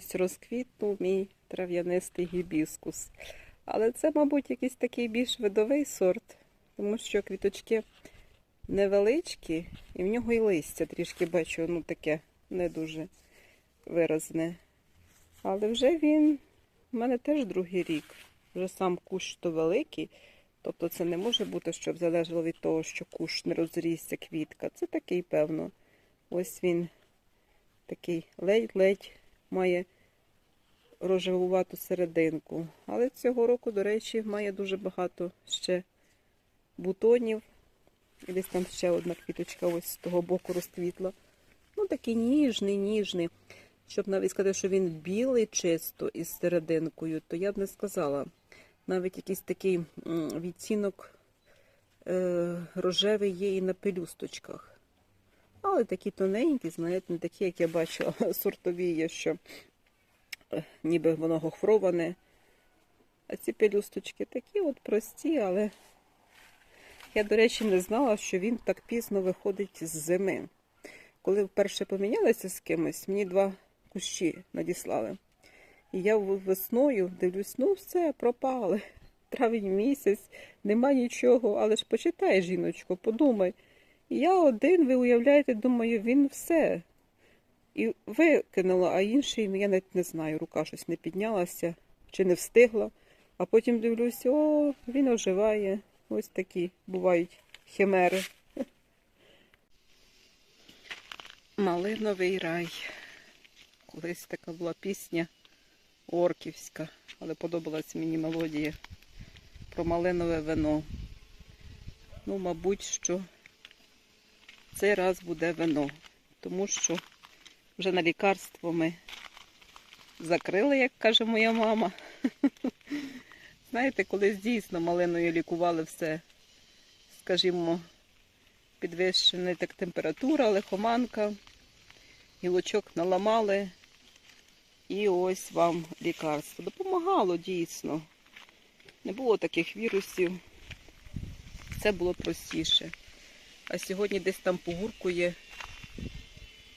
ось розквітнув мій трав'янистий гібіскус. Але це, мабуть, якийсь такий більш видовий сорт, тому що квіточки невеличкі, і в нього і листя трішки бачу, ну таке не дуже виразне. Але вже він у мене теж другий рік. Вже сам кущ то великий. Тобто це не може бути, щоб залежало від того, що кущ не розрісся квітка. Це такий, певно. Ось він такий ледь-ледь має рожевувату серединку. Але цього року, до речі, має дуже багато ще бутонів. І десь там ще одна квіточка ось з того боку розквітла. Ну, такий ніжний, ніжний. Щоб навіть сказати, що він білий чисто із серединкою, то я б не сказала. Навіть якийсь такий м, відтінок е, рожевий є і на пелюсточках. Але такі тоненькі, знаєте, не такі, як я бачила, сортові є, що е, ніби воно гофроване. А ці пелюсточки такі от прості, але я, до речі, не знала, що він так пізно виходить з зими. Коли вперше помінялася з кимось, мені два кущі надіслали. І я весною дивлюсь, ну все, пропали. Травень місяць, нема нічого, але ж почитай, жіночко, подумай. Я один, ви уявляєте, думаю, він все. І викинула, а інший, ну я навіть не знаю, рука щось не піднялася чи не встигла. А потім дивлюсь, о, він оживає. Ось такі бувають химери. Малиновий рай. Колись така була пісня орківська, але подобалась мені мелодія про малинове вино. Ну, мабуть, що цей раз буде вино, тому що вже на лікарство ми закрили, як каже моя мама. Знаєте, колись дійсно малиною лікували все, скажімо, підвищена так температура, лихоманка, гілочок наламали. І ось вам лікарство. Допомагало дійсно. Не було таких вірусів. Це було простіше. А сьогодні десь там погуркує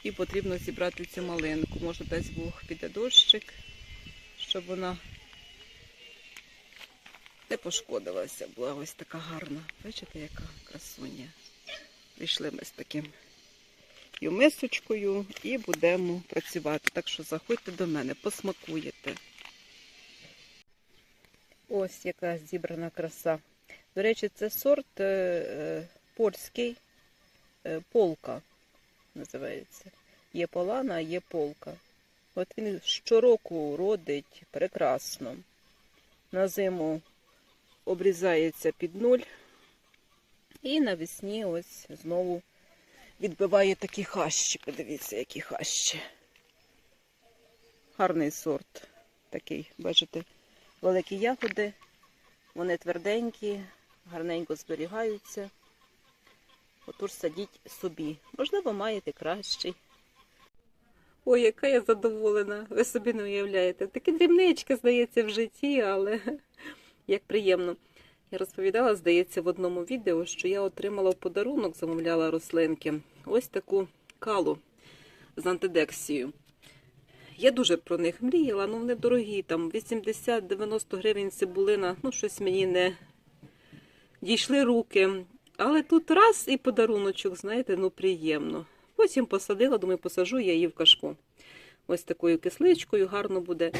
і потрібно зібрати цю малинку. Може, дасть Бог піде дощик, щоб вона не пошкодилася. Була ось така гарна. Бачите, яка красуня. Прийшли ми з таким і мисочкою і будемо працювати. Так що заходьте до мене, посмакуєте. Ось яка зібрана краса. До речі, це сорт е, е, польський полка називається. Є полана, є полка. От він щороку родить прекрасно. На зиму обрізається під нуль. І навесні ось знову відбиває такі хащі. Подивіться, які хащі. Гарний сорт. Такий, бачите, великі ягоди, вони тверденькі, гарненько зберігаються. Отож садіть собі. Можливо, маєте кращий. Ой, яка я задоволена, ви собі не уявляєте. Такі дрібнички, здається, в житті, але як приємно. Я розповідала, здається, в одному відео, що я отримала в подарунок, замовляла рослинки. Ось таку калу з антидексією. Я дуже про них мріяла, ну вони дорогі, там 80-90 гривень цибулина, ну щось мені не дійшли руки. Але тут раз і подаруночок, знаєте, ну приємно. Потім посадила, думаю, посажу я її в кашпо. Ось такою кисличкою гарно буде.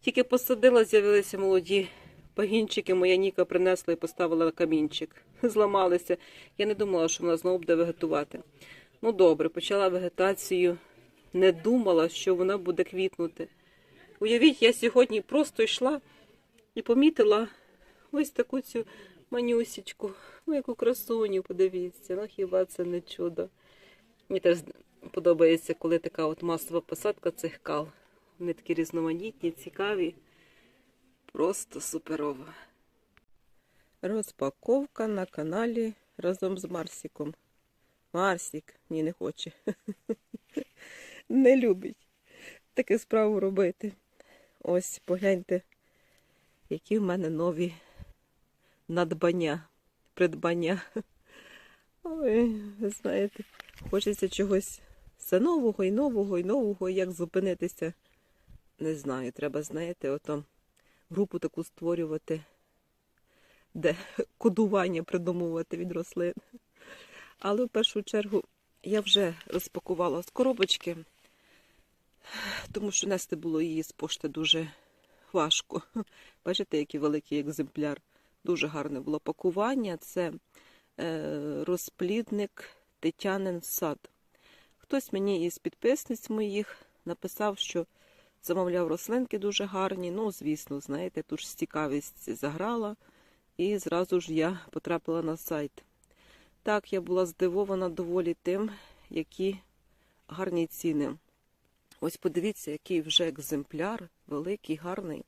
Тільки посадила, з'явилися молоді пагінчики, моя Ніка принесла і поставила на камінчик. Зламалися. Я не думала, що вона знову буде вегетувати. Ну добре, почала вегетацію. Не думала, що вона буде квітнути. Уявіть, я сьогодні просто йшла і помітила ось таку цю манюсічку. Ну, яку красуню, подивіться. Ну хіба це не чудо? Мені теж подобається, коли така от масова посадка цих кал. Вони такі різноманітні, цікаві. Просто суперово. Розпаковка на каналі разом з Марсіком. Марсік ні не хоче. Не любить таке справу робити. Ось погляньте, які в мене нові надбання, придбання. Ой, ви знаєте, хочеться чогось все нового і нового і нового, як зупинитися не знаю, треба, знаєте, ото групу таку створювати, де кодування придумувати від рослин. Але в першу чергу я вже розпакувала з коробочки, тому що нести було її з пошти дуже важко. Бачите, який великий екземпляр. Дуже гарне було пакування. Це е, розплідник Тетянин сад. Хтось мені із підписниць моїх написав, що замовляв рослинки дуже гарні. Ну, звісно, знаєте, тут ж цікавість заграла, і зразу ж я потрапила на сайт. Так, я була здивована доволі тим, які гарні ціни. Ось подивіться, який вже екземпляр, великий, гарний.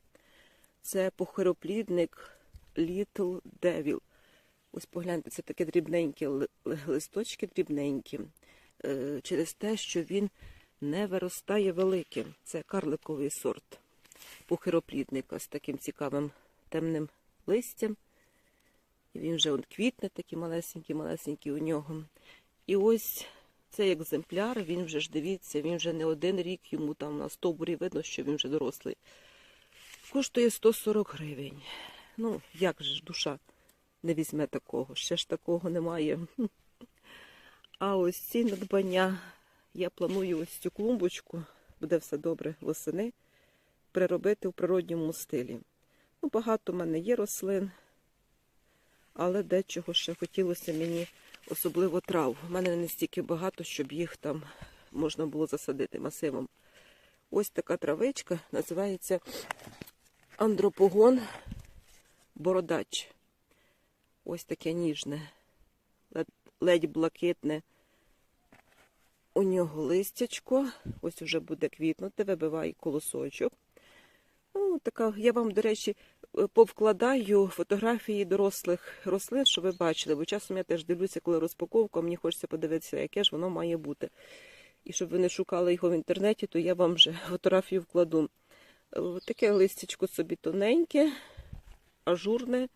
Це похороплідник Little Devil. Ось погляньте, це таке дрібненькі ли- ли- листочки, дрібненькі. Е, Через те, що він не виростає великим. Це карликовий сорт похироплідника з таким цікавим темним листям. І він вже квітне, такі малесенькі, малесенькі у нього. І ось цей екземпляр, він вже ж дивіться, він вже не один рік, йому там на стовбурі видно, що він вже дорослий. Коштує 140 гривень. Ну, як же ж душа не візьме такого? Ще ж такого немає. А ось ці надбання я планую ось цю клумбочку, буде все добре восени, переробити в природньому стилі. Ну, багато в мене є рослин, але дечого ще хотілося мені, особливо трав. У мене не стільки багато, щоб їх там можна було засадити масивом. Ось така травичка називається андропогон бородач. Ось таке ніжне, ледь блакитне. У нього листячко, ось уже буде квітнути, вибиває колосочок. Ну, така, я вам, до речі, е, повкладаю фотографії дорослих рослин, щоб ви бачили, бо часом я теж дивлюся, коли розпаковка, мені хочеться подивитися, яке ж воно має бути. І щоб ви не шукали його в інтернеті, то я вам вже фотографію вкладу. Е, Таке листячко собі тоненьке, ажурне.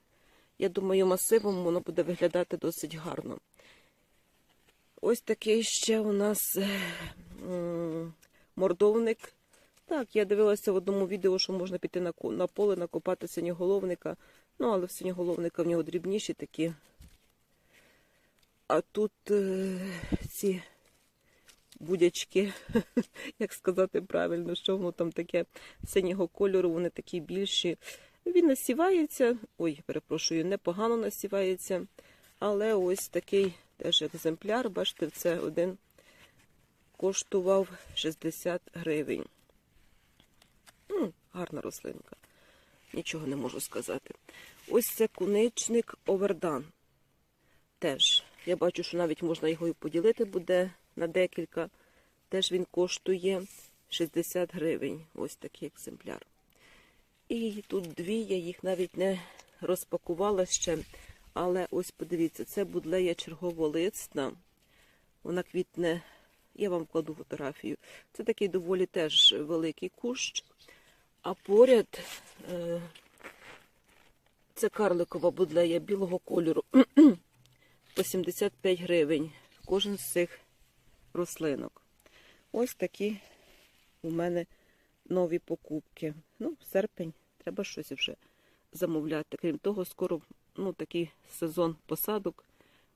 Я думаю, масивом воно буде виглядати досить гарно. Ось такий ще у нас е, мордовник. Так, я дивилася в одному відео, що можна піти на, на поле, накопати синьоголовника. Ну, але в синьоголовника в нього дрібніші такі. А тут е, ці будячки, як сказати правильно, що воно там таке синього кольору, вони такі більші. Він насівається, ой, перепрошую, непогано насівається. Але ось такий теж екземпляр, бачите, це один коштував 60 гривень. Ну, гарна рослинка. Нічого не можу сказати. Ось це куничник Овердан. Теж. Я бачу, що навіть можна його і поділити буде на декілька. Теж він коштує 60 гривень. Ось такий екземпляр. І тут дві, я їх навіть не розпакувала ще. Але ось подивіться, це будлея черговолисна. Вона квітне, я вам вкладу фотографію. Це такий доволі теж великий кущ. А поряд е, це карликова будлея білого кольору по 75 гривень. Кожен з цих рослинок. Ось такі у мене нові покупки. Ну, в серпень, треба щось вже замовляти. Крім того, скоро ну, такий сезон посадок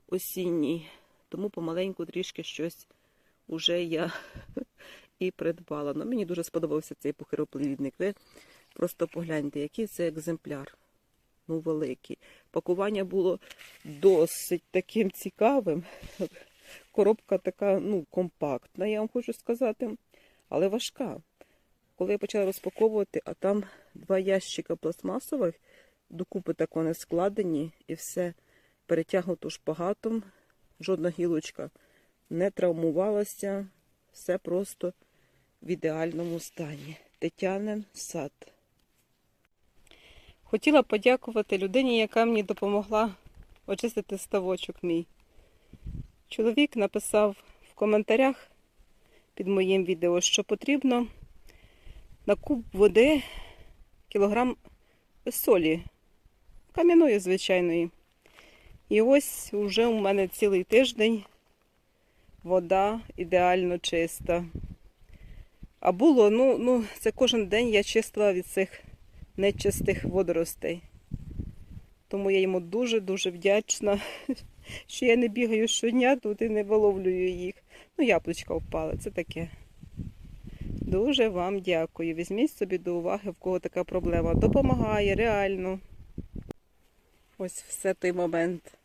осінній, тому помаленьку трішки щось уже я і придбала. Ну, мені дуже сподобався цей похироплідник. Ви просто погляньте, який це екземпляр. Ну, великий. Пакування було досить таким цікавим. Коробка така, ну, компактна, я вам хочу сказати, але важка. Коли я почала розпаковувати, а там два ящика пластмасових, докупи так вони складені, і все перетягнуто шпагатом, жодна гілочка не травмувалася, все просто в ідеальному стані. Тетянин сад. Хотіла подякувати людині, яка мені допомогла очистити ставочок мій. Чоловік написав в коментарях під моїм відео, що потрібно на куб води кілограм солі, кам'яної звичайної. І ось уже у мене цілий тиждень вода ідеально чиста. А було, ну, ну, це кожен день я чистила від цих нечистих водоростей. Тому я йому дуже-дуже вдячна, що я не бігаю щодня тут і не виловлюю їх. Ну, яблучка впали, це таке. Дуже вам дякую. Візьміть собі до уваги, в кого така проблема. Допомагає, реально. Ось все той момент.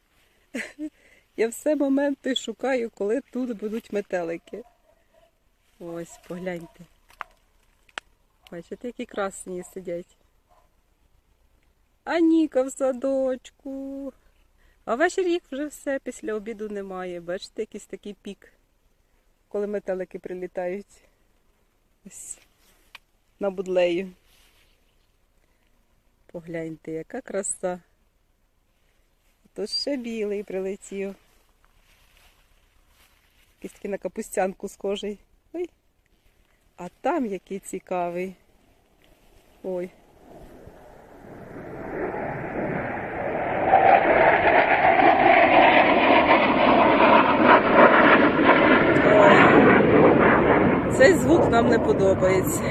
Я все моменти шукаю, коли тут будуть метелики. Ось, погляньте. Бачите, які красні сидять. А Ніка в садочку. А ввечері їх вже все після обіду немає. Бачите, якийсь такий пік, коли метелики прилітають. Ось на будлею. Погляньте, яка краса. Тут ще білий прилетів. Якийсь такий на капустянку схожий. Ой. А там який цікавий. Ой. Цей звук нам не подобається.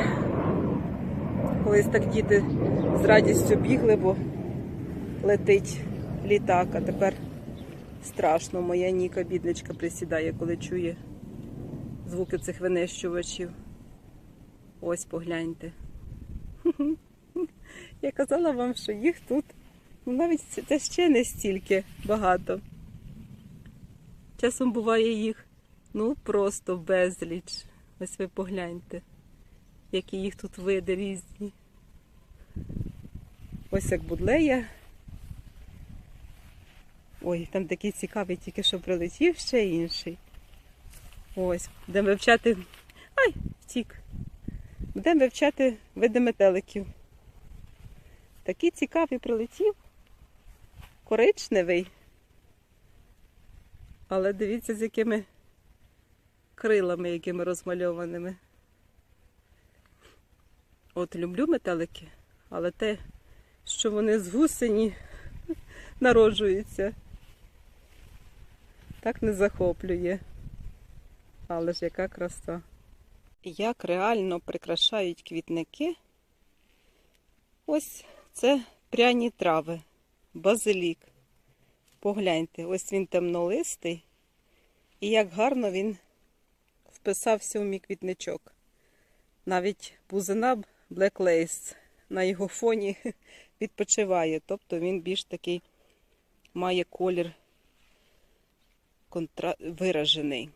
Колись так діти з радістю бігли, бо летить літак, а тепер страшно. Моя Ніка, бідничка, присідає, коли чує звуки цих винищувачів. Ось погляньте. Я казала вам, що їх тут ну, навіть це- ще не стільки багато. Часом буває їх ну просто безліч. Ось ви погляньте, які їх тут види різні. Ось як будлея. Ой, там такий цікавий, тільки що прилетів ще інший. Ось, будемо вивчати. Ай, втік. Будемо вивчати види метеликів. Такий цікавий прилетів. Коричневий. Але дивіться, з якими крилами, якими розмальованими. От люблю метелики, але те, що вони з гусені народжуються, так не захоплює. Але ж яка краса. Як реально прикрашають квітники. Ось це пряні трави, базилік. Погляньте, ось він темнолистий. І як гарно він вписався у мій квітничок. Навіть бузина Black Lace на його фоні відпочиває. Тобто він більш такий має колір контра... виражений.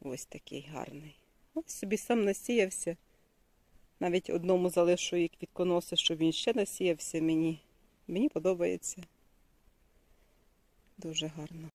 Ось такий гарний. Ось собі сам насіявся. Навіть одному залишу і квітконоси, щоб він ще насіявся мені. Мені подобається. Дуже гарно.